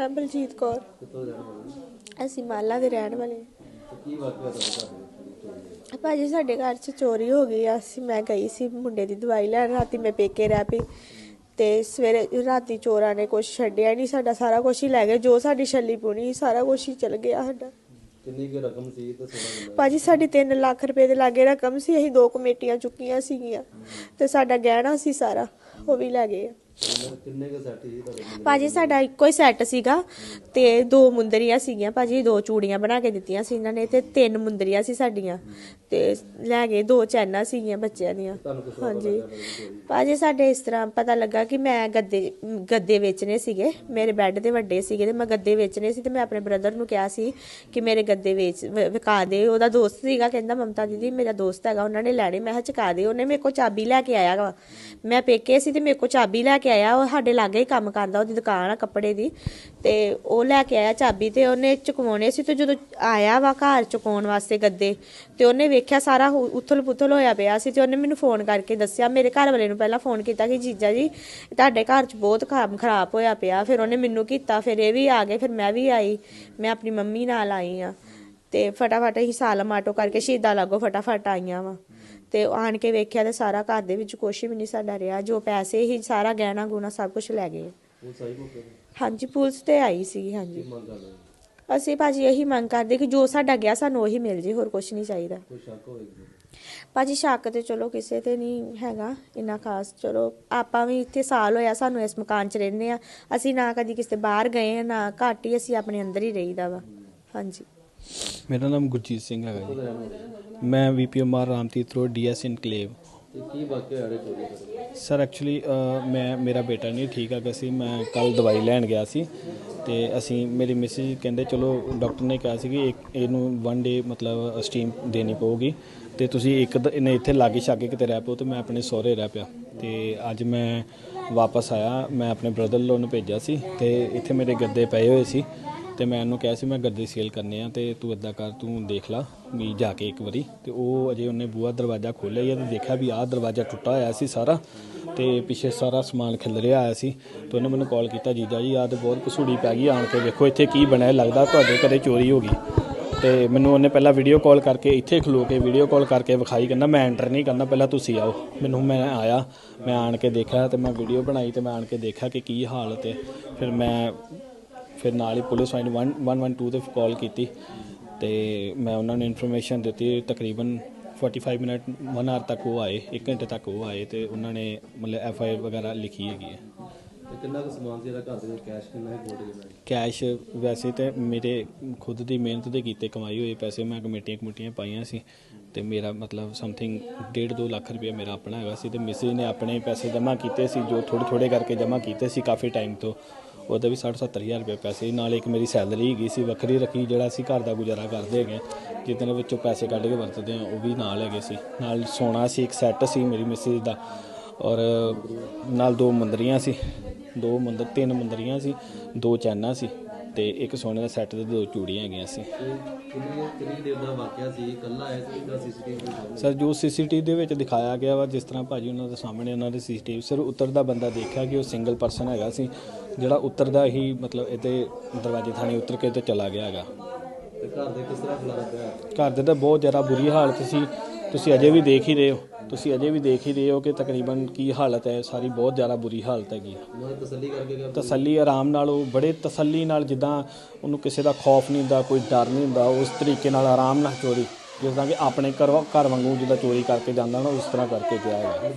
ਨਾਮ ਬਲਜੀਤ ਕੌਰ। ਕਿੱਥੋਂ ਜਾਣਾ ਵਾਲੇ ਅਸੀਂ ਮਾਲਾ ਦੇ ਰਹਿਣ ਵਾਲੇ ਕੀ ਵਾਕਿਆ ਤੁਹਾਡੇ? ਭਾਜੀ ਸਾਡੇ ਘਰ 'ਚ ਚੋਰੀ ਹੋ ਗਈ ਆ। ਅਸੀਂ ਮੈਂ ਗਈ ਸੀ ਮੁੰਡੇ ਦੀ ਦਵਾਈ ਲੈਣ। ਰਾਤੀ ਮੈਂ ਪੇਕੇ ਰਹਿ ਪਈ ਤੇ ਸਵੇਰੇ ਰਾਤੀ ਚੋਰਾਂ ਨੇ ਕੁਝ ਛੱਡਿਆ ਨਹੀਂ ਸਾਡਾ ਸਾਰਾ ਕੁਝ ਹੀ ਲੈ ਗਏ। ਜੋ ਸਾਡੀ ਛੱਲੀ ਪੁਣੀ ਸਾਰਾ ਕੁਝ ਹੀ ਚਲ ਗਿਆ ਸਾਡਾ। ਕਿੰਨੀ ਕੁ ਰਕਮ ਸੀ? ਤੇ ਸੋਨਾ ਭਾਜੀ ਸਾਡੀ 3 ਲੱਖ ਰੁਪਏ ਦੇ ਲਾਗੇ ਰਕਮ ਸੀ। ਅਸੀਂ ਦੋ ਕਮੇਟੀਆਂ ਚੁੱਕੀਆਂ ਸੀਗੀਆਂ ਤੇ ਸਾਡਾ ਗਹਿਣਾ ਸੀ ਸਾਰਾ ਉਹ ਵੀ ਲੈ ਗਏ ਆ। ਕਿੰਨੇ- ਕੁ ਸੈੱਟ ਸੀ ਤੁਹਾਡੇ ਮੁੰਡੇ ਭਾਜੀ, ਸਾਡਾ ਇੱਕੋ ਹੀ ਸੈੱਟ ਸੀਗਾ ਤੇ ਦੋ ਮੁੰਦਰੀਆਂ ਸੀਗੀਆਂ। ਭਾਜੀ, ਦੋ ਚੂੜੀਆਂ ਬਣਾ ਕੇ ਦਿੱਤੀਆਂ ਸੀ ਇਹਨਾਂ ਨੇ ਤੇ ਤਿੰਨ ਮੁੰਦਰੀਆਂ ਸੀ ਸਾਡੀਆਂ। ਤੇ ਲੈ ਗਏ ਦੋ ਚੈਨਾਂ ਸੀਗੀਆਂ ਬੱਚਿਆਂ ਦੀਆਂ। ਤੁਹਾਨੂੰ ਕਿਸ ਹਾਂਜੀ। ਭਾਜੀ, ਸਾਡੇ ਇਸ ਤਰ੍ਹਾਂ ਪਤਾ ਲੱਗਾ ਕਿ ਮੈਂ ਗੱਦੇ ਗੱਦੇ ਵੇਚਣੇ ਸੀਗੇ। ਮੇਰੇ ਬੈੱਡ ਦੇ ਵੱਡੇ ਸੀਗੇ ਤੇ ਮੈਂ ਗੱਦੇ ਵੇਚਣੇ ਸੀ ਤੇ ਮੈਂ ਆਪਣੇ ਬ੍ਰਦਰ ਨੂੰ ਕਿਹਾ ਸੀ ਕਿ ਮੇਰੇ ਗੱਦੇ ਵੇਚ, ਵ- ਵਿਕਾ ਦੇ। ਉਹਦਾ ਦੋਸਤ ਸੀਗਾ, ਕਹਿੰਦਾ ਮਮਤਾ ਦੀਦੀ, ਮੇਰਾ ਦੋਸਤ ਹੈਗਾ, ਉਹਨਾਂ ਨੇ ਲੈਣੇ। ਮੈਂ ਕਿਹਾ, ਚੁਕਾ ਦੇ। ਉਹਨੇ ਮੇਰੇ ਕੋਲ ਚਾਬੀ ਲੈ ਕੇ ਆਇਆ ਵਾ। ਮੈਂ ਪੇਕੇ ਸੀ ਤੇ ਮੇਰੇ ਕੋਲ ਚਾਬੀ ਲੈ ਕੇ ਆਇਆ, ਉਹ ਸਾਡੇ ਲਾਗੇ ਹੀ ਕੰਮ ਕਰਦਾ, ਉਹਦੀ ਦੁਕਾਨ ਆ ਕੱਪੜੇ ਦੀ। ਤੇ ਉਹ ਲੈ ਕੇ ਆਇਆ ਚਾਬੀ ਤੇ, ਉਹਨੇ ਚੁਕਵਾਉਣੇ ਸੀ ਤੇ ਜਦੋਂ ਆਇਆ ਵਾ ਘਰ ਚੁਕਾਉਣ ਵਾਸਤੇ ਗੱਦੇ, ਤੇ ਉਹਨੇ ਵੇਖਿਆ ਸਾਰਾ ਉਥਲ ਪੁਥਲ ਹੋਇਆ ਪਿਆ ਸੀ ਤੇ ਉਹਨੇ ਮੈਨੂੰ ਫੋਨ ਕਰਕੇ ਦੱਸਿਆ, ਮੇਰੇ ਘਰ ਵਾਲੇ ਨੂੰ ਪਹਿਲਾਂ ਫੋਨ ਕੀਤਾ ਕਿ, ਜੀਜਾ ਜੀ, ਤੁਹਾਡੇ ਘਰ 'ਚ ਬਹੁਤ ਕੰਮ ਖਰਾਬ ਹੋਇਆ ਪਿਆ। ਫਿਰ ਉਹਨੇ ਮੈਨੂੰ ਕੀਤਾ, ਫਿਰ ਇਹ ਵੀ ਆ ਗਏ, ਫਿਰ ਮੈਂ ਵੀ ਆਈ, ਮੈਂ ਆਪਣੀ ਮੰਮੀ ਨਾਲ ਆਈ ਆ। ਤੇ ਫਟਾਫਟ ਹੀ ਸਾਲਮ ਆਟੋ ਕਰਕੇ ਸ਼ਹੀਦਾਂ ਲਾਗੋ ਫਟਾਫਟ ਆਈਆਂ ਵਾ। ਤੇ ਆਣ ਕੇ ਵੇਖਿਆ ਤੇ ਸਾਰਾ ਘਰ ਦੇ ਵਿੱਚ ਕੁਛ ਵੀ ਨਹੀਂ ਸਾਡਾ ਰਿਹਾ। ਜੋ ਪੈਸੇ ਹੀ ਸਾਰਾ ਗਹਿਣਾ ਗੁਣਾ ਸਭ ਕੁਝ ਲੈ ਗਏ। ਹਾਂਜੀ ਪੁਲਿਸ ਤੇ ਆਈ ਸੀ ਹਾਂਜੀ। ਅਸੀਂ ਭਾਜੀ ਇਹੀ ਮੰਗ ਕਰਦੇ ਕਿ ਜੋ ਸਾਡਾ ਗਿਆ ਸਾਨੂੰ ਉਹੀ ਮਿਲ ਜੇ ਹੋਰ ਕੁਝ ਨਹੀਂ ਚਾਹੀਦਾ। ਭਾਜੀ ਸ਼ੱਕ ਤੇ ਚਲੋ ਕਿਸੇ ਤੇ ਨਹੀਂ ਹੈਗਾ ਇੰਨਾ ਖਾਸ। ਚਲੋ ਆਪਾਂ ਵੀ ਇੱਥੇ ਸਾਲ ਹੋਇਆ ਸਾਨੂੰ ਇਸ ਮਕਾਨ 'ਚ ਰਹਿੰਦੇ ਆ। ਅਸੀਂ ਨਾ ਕਦੀ ਕਿਸੇ ਬਾਹਰ ਗਏ ਆ ਨਾ ਘੱਟ ਅਸੀਂ ਆਪਣੇ ਅੰਦਰ ਹੀ ਰਹੀਦਾ ਵਾ। ਹਾਂਜੀ। ਮੇਰਾ ਨਾਮ ਗੁਰਜੀਤ ਸਿੰਘ ਹੈਗਾ ਜੀ। ਮੈਂ ਵੀਪੀਐਮਆਰ ਰਾਮਤੀਤ ਰੋਡ ਡੀਐਸ ਇਨਕਲੇਵ ਤੇ ਕੀ ਵਾਕਿਆ ਆੜੇ ਚੋਰੀ ਕਰਦੇ ਸਰ ਐਕਚੁਅਲੀ ਮੈਂ ਮੇਰਾ ਬੇਟਾ ਨਹੀਂ ਠੀਕ ਹੈਗਾ ਸੀ ਮੈਂ ਕੱਲ ਦਵਾਈ ਲੈਣ ਗਿਆ ਸੀ। ਤੇ ਅਸੀਂ ਮੇਰੀ ਮਿਸਿਸ ਕਹਿੰਦੇ ਚਲੋ ਡਾਕਟਰ ਨੇ ਕਿਹਾ ਸੀ ਕਿ ਇੱਕ ਇਹਨੂੰ ਵਨ ਡੇ ਮਤਲਬ ਸਟੀਮ ਦੇਣੀ ਪਊਗੀ। ਤੇ ਤੁਸੀਂ ਇੱਕ ਦ- ਇਹਨੇ ਇੱਥੇ ਲਾਗੇ ਛਾਗੇ ਕਿਤੇ ਰਹਿ ਪਓ ਤੇ ਮੈਂ ਆਪਣੇ ਸਹੁਰੇ ਰਹਿ ਪਿਆ। ਤੇ ਅੱਜ ਮੈਂ ਵਾਪਸ ਆਇਆ ਮੈਂ ਆਪਣੇ ਬ੍ਰਦਰ ਨੂੰ ਭੇਜਿਆ ਸੀ ਤੇ ਇੱਥੇ ਮੇਰੇ ਗੱਦੇ ਪਏ ਹੋਏ ਸੀ। ਤੇ ਮੈਂ ਉਹਨੂੰ ਕਿਹਾ ਸੀ, ਮੈਂ ਗੱਦੇ ਸੇਲ ਕਰਨੇ ਆ ਤੇ ਤੂੰ ਇਦਾਂ ਕਰ, ਤੂੰ ਦੇਖ ਲਾ ਵੀ ਜਾ ਕੇ ਇੱਕ ਵਾਰੀ। ਤੇ ਉਹ ਅਜੇ ਉਹਨੇ ਬੂਹਾ ਦਰਵਾਜ਼ਾ ਖੋਲ੍ਹਿਆ ਹੀ ਆ ਤੇ ਦੇਖਿਆ ਵੀ ਆਹ ਦਰਵਾਜ਼ਾ ਟੁੱਟਾ ਹੋਇਆ ਸੀ ਸਾਰਾ ਤੇ ਪਿੱਛੇ ਸਾਰਾ ਸਮਾਨ ਖਿਲ ਰਿਹਾ ਆਇਆ ਸੀ। ਤੇ ਉਹਨੇ ਮੈਨੂੰ ਕਾਲ ਕੀਤਾ, ਜੀਜਾ ਜੀ, ਆਹ ਤੇ ਬਹੁਤ ਕਸੂੜੀ ਪੈ ਗਈ, ਆਣ ਕੇ ਵੇਖੋ ਇੱਥੇ ਕੀ ਬਣਿਆ, ਲੱਗਦਾ ਤੁਹਾਡੇ ਘਰੇ ਚੋਰੀ ਹੋ ਗਈ। ਤੇ ਮੈਨੂੰ ਉਹਨੇ ਪਹਿਲਾਂ ਵੀਡੀਓ ਕਾਲ ਕਰਕੇ, ਇੱਥੇ ਖਲੋ ਕੇ ਵੀਡੀਓ ਕਾਲ ਕਰਕੇ ਵਿਖਾਈ, ਕਹਿੰਦਾ, ਮੈਂ ਐਂਟਰ ਨਹੀਂ ਕਰਨਾ, ਪਹਿਲਾਂ ਤੁਸੀਂ ਆਓ। ਮੈਨੂੰ ਮੈਂ ਆਇਆ, ਮੈਂ ਆਣ ਕੇ ਦੇਖਿਆ ਤੇ ਮੈਂ ਵੀਡੀਓ ਬਣਾਈ ਤੇ ਮੈਂ ਆਣ ਕੇ ਦੇਖਿਆ ਕਿ ਕੀ ਹਾਲਤ ਹੈ ਫਿਰ ਮੈਂ ਫਿਰ ਨਾਲ ਹੀ ਪੁਲਿਸ ਵਾਲੇ 112 ਤੇ ਕਾਲ ਕੀਤੀ ਤੇ ਮੈਂ ਉਹਨਾਂ ਨੂੰ ਇਨਫੋਰਮੇਸ਼ਨ ਦਿੱਤੀ ਤਕਰੀਬਨ 45 ਮਿੰਟ 1 ਆਰ ਤੱਕ ਉਹ ਆਏ 1 ਘੰਟੇ ਤੱਕ ਉਹ ਆਏ ਤੇ ਉਹਨਾਂ ਨੇ ਮਤਲਬ ਐਫ ਆਈ ਆਰ ਵਗੈਰਾ ਲਿਖੀ ਹੈਗੀ ਹੈ। ਤੇ ਕਿੰਨਾ ਕੁ ਸਮਾਨ ਸੀ ਇਹਦਾ? ਘਰ ਦੇ ਵਿੱਚ ਕੈਸ਼ ਕਿੰਨਾ ਹੈ ਵੈਸੇ ਤੇ ਮੇਰੇ ਖੁਦ ਦੀ ਮਿਹਨਤ ਦੇ ਕੀਤੇ ਕਮਾਈ ਹੋਏ ਪੈਸੇ ਮੈਂ ਕਮੇਟੀਆਂ ਕਮੇਟੀਆਂ ਪਾਈਆਂ ਸੀ ਤੇ ਮੇਰਾ ਮਤਲਬ ਸਮਥਿੰਗ 1.5 2 ਲੱਖ ਰੁਪਏ ਮੇਰਾ ਆਪਣਾ ਹੈਗਾ ਸੀ ਤੇ ਮਿਸਿਸ ਨੇ ਆਪਣੇ ਪੈਸੇ ਜਮ੍ਹਾਂ ਕੀਤੇ ਸੀ ਜੋ ਥੋੜੇ ਥੋੜੇ ਕਰਕੇ ਜਮ੍ਹਾਂ ਕੀਤੇ ਸੀ ਕਾਫੀ ਟਾਈਮ ਤੋਂ। ਉਹਦੇ ਵੀ 60 70000 ਰੁਪਏ ਪੈਸੇ ਸੀ। ਨਾਲ ਇੱਕ ਮੇਰੀ ਸੈਲਰੀ ਹੈਗੀ ਸੀ, ਵੱਖਰੀ ਰੱਖੀ ਜਿਹੜਾ ਅਸੀਂ ਘਰ ਦਾ ਗੁਜ਼ਾਰਾ ਕਰਦੇ ਹੈਗੇ ਹਾਂ। ਜਿਹਦੇ ਵਿੱਚੋਂ ਪੈਸੇ ਕੱਢ ਕੇ ਵਰਤਦੇ ਆ ਉਹ ਵੀ ਨਾਲ ਹੈਗੇ ਸੀ ਨਾਲ ਸੋਨਾ ਸੀ, ਇੱਕ ਸੈੱਟ ਸੀ ਮੇਰੀ ਮਿਸਿਸ ਦਾ ਔਰ ਨਾਲ ਦੋ ਮੰਦਰੀਆਂ ਸੀ, ਦੋ ਮੰਦਰ ਤਿੰਨ ਮੰਦਰੀਆਂ ਸੀ, ਦੋ ਚੈਨਾ ਸੀ ਤੇ ਇੱਕ ਸੋਨੇ ਦਾ ਸੈੱਟ ਤੇ ਦੋ ਚੂੜੀਆਂ ਹੈਗੀਆਂ ਸੀ। ਕਿੰਨੀ ਕਿੰਨੀ ਦੇਰ ਦਾ ਵਾਕਿਆ ਸੀ ਸੀ ਇਹਦਾ ਸੀਸੀਟੀਵੀ ਸਰ ਜੋ ਸੀਸੀਟੀਵੀ ਦੇ ਵਿੱਚ ਦਿਖਾਇਆ ਗਿਆ ਵਾ ਜਿਸ ਤਰ੍ਹਾਂ ਭਾਜੀ ਉਹਨਾਂ ਦੇ ਸਾਹਮਣੇ ਉਹਨਾਂ ਦੇ ਸੀਸੀਟੀਵੀ ਸਰ ਉੱਤਰਦਾ ਬੰਦਾ ਦੇਖਿਆ ਕਿ ਉਹ ਸਿੰਗਲ ਪਰਸਨ ਹੈਗਾ ਸੀ ਜਿਹੜਾ ਉੱਤਰਦਾ ਹੀ ਮਤਲਬ ਇਹਦੇ ਦਰਵਾਜ਼ੇ ਥਾਣੀ ਉੱਤਰ ਕੇ ਤੇ ਚਲਾ ਗਿਆ ਹੈਗਾ। ਘਰ ਦੇ ਕਿਸ ਤਰ੍ਹਾਂ ਖਿਲਾਰਾ ਪਿਆ ਘਰ ਦੇ ਤਾਂ ਬਹੁਤ ਜ਼ਿਆਦਾ ਬੁਰੀ ਹਾਲਤ ਸੀ। ਤੁਸੀਂ ਅਜੇ ਵੀ ਦੇਖ ਹੀ ਰਹੇ ਹੋ। ਤੁਸੀਂ ਅਜੇ ਵੀ ਦੇਖ ਹੀ ਰਹੇ ਹੋ ਕਿ ਤਕਰੀਬਨ ਕੀ ਹਾਲਤ ਹੈ। ਸਾਰੀ ਬਹੁਤ ਜ਼ਿਆਦਾ ਬੁਰੀ ਹਾਲਤ ਹੈਗੀ ਤਸੱਲੀ ਕਰਕੇ ਗਿਆ ਤਸੱਲੀ ਆਰਾਮ ਨਾਲ ਉਹ ਬੜੇ ਤਸੱਲੀ ਨਾਲ ਜਿੱਦਾਂ ਉਹਨੂੰ ਕਿਸੇ ਦਾ ਖੌਫ ਨਹੀਂ ਹੁੰਦਾ ਕੋਈ ਡਰ ਨਹੀਂ ਹੁੰਦਾ ਉਸ ਤਰੀਕੇ ਨਾਲ ਆਰਾਮ ਨਾਲ ਚੋਰੀ ਜਿਸ ਤਰ੍ਹਾਂ ਕਿ ਆਪਣੇ ਘਰ ਘਰ ਵਾਂਗੂ ਜਿੱਦਾਂ ਚੋਰੀ ਕਰਕੇ ਜਾਂਦਾ ਨਾ ਉਸ ਤਰ੍ਹਾਂ ਕਰਕੇ ਗਿਆ ਹੈ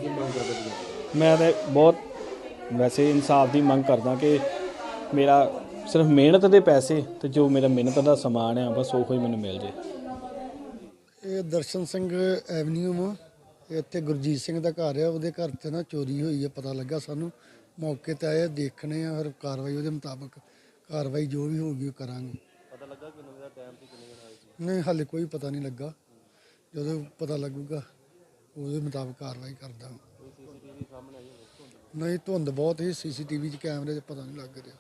ਮੈਂ ਤਾਂ ਬਹੁਤ ਵੈਸੇ ਇਨਸਾਫ ਦੀ ਮੰਗ ਕਰਦਾ ਕਿ ਮੇਰਾ ਸਿਰਫ ਮਿਹਨਤ ਦੇ ਪੈਸੇ ਤੇ ਜੋ ਮੇਰਾ ਮਿਹਨਤ ਦਾ ਸਮਾਨ ਹੈ ਬਸ ਉਹੋ ਹੀ ਮੈਨੂੰ ਮਿਲ ਜੇ। ਇਹ ਦਰਸ਼ਨ ਸਿੰਘ ਐਵਨਿਊ ਇਹ ਇੱਥੇ ਗੁਰਜੀਤ ਸਿੰਘ ਦਾ ਘਰ ਆ ਉਹਦੇ ਘਰ ਤੇ ਨਾ ਚੋਰੀ ਹੋਈ ਹੈ ਪਤਾ ਲੱਗਾ ਸਾਨੂੰ। ਮੌਕੇ ਤੇ ਆਏ ਦੇਖਣੇ ਆ ਫਿਰ ਕਾਰਵਾਈ ਉਹਦੇ ਮੁਤਾਬਕ ਕਾਰਵਾਈ ਜੋ ਵੀ ਹੋਊਗੀ ਉਹ ਕਰਾਂਗੇ। ਪਤਾ ਲੱਗਾ ਕਿੰਨੇ ਦਾ ਟਾਈਮ ਤੇ ਕਿੰਨੇ ਨਹੀਂ ਹਾਲੇ ਕੋਈ ਪਤਾ ਨਹੀਂ ਲੱਗਾ। ਜਦੋਂ ਪਤਾ ਲੱਗੂਗਾ ਉਹਦੇ ਮੁਤਾਬਕ ਕਾਰਵਾਈ ਕਰਦਾ ਨਹੀਂ ਧੁੰਦ ਬਹੁਤ ਹੀ ਸੀਸੀਟੀਵੀ 'ਚ ਕੈਮਰੇ 'ਚ ਪਤਾ ਨਹੀਂ ਲੱਗ ਰਿਹਾ?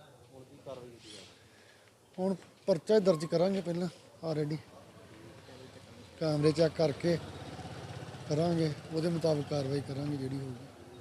ਹੁਣ ਪਰਚਾ ਹੀ ਦਰਜ ਕਰਾਂਗੇ ਪਹਿਲਾਂ ਆਲਰੇਡੀ। ਕੈਮਰੇ ਚੈੱਕ ਕਰਕੇ ਕਰਾਂਗੇ ਉਹਦੇ ਮੁਤਾਬਕ ਕਾਰਵਾਈ ਕਰਾਂਗੇ ਜਿਹੜੀ ਹੋਊਗੀ।